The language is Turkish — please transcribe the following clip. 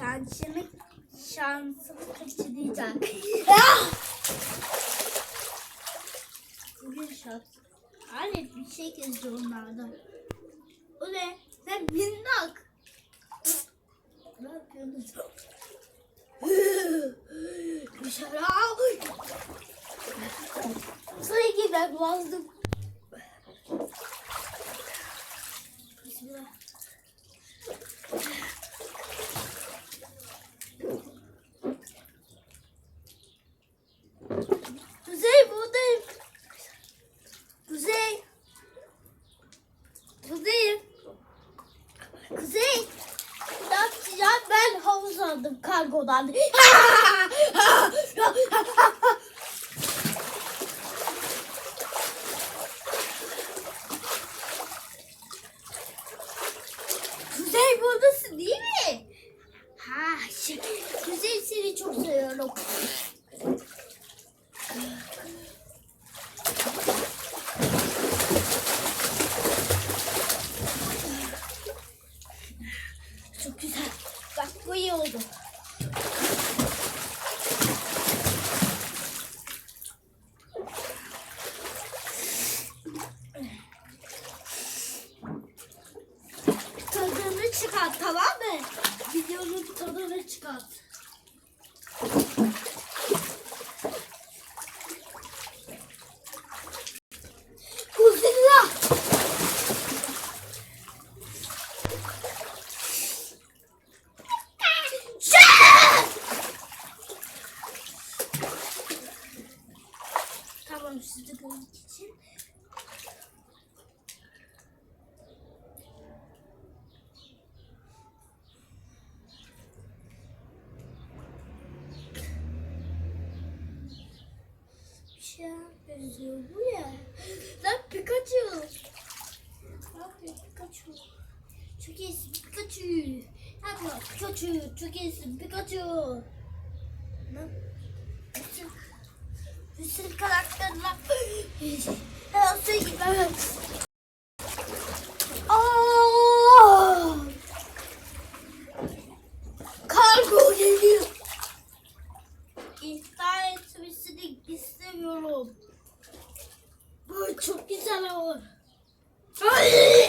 Şansını şansını kaçıracak. Bugün şans. Hani bir şey gezdi onlardan. Ne? Sen minnak. Ne yapıyorsunuz? Dışarı al. Sanki ben boğazdım. Bismillah. Kuzey buradayım. Kuzey. Kuzey. Kuzey. Ne yapacağım? Ben havuz aldım kargodan. Kuzey buradasın değil mi? Ha, şey, Kuzey seni çok seviyorum. Çok güzel. Bak bu iyi oldu. Tadını çıkart tamam mı? Videonun tadını çıkart. Tamam sizi görmek için. Bir şeye benziyor bu ya. Lan Pikachu. Yapıyor Pikachu? Çok iyisin Pikachu. Yapma Pikachu. Çok iyisin Pikachu. Ne? Bütün, bütün karakterler. Her şey. Aa! Kargo geliyor. İhtar etmesini istemiyorum. Bu çok güzel olur. Ay!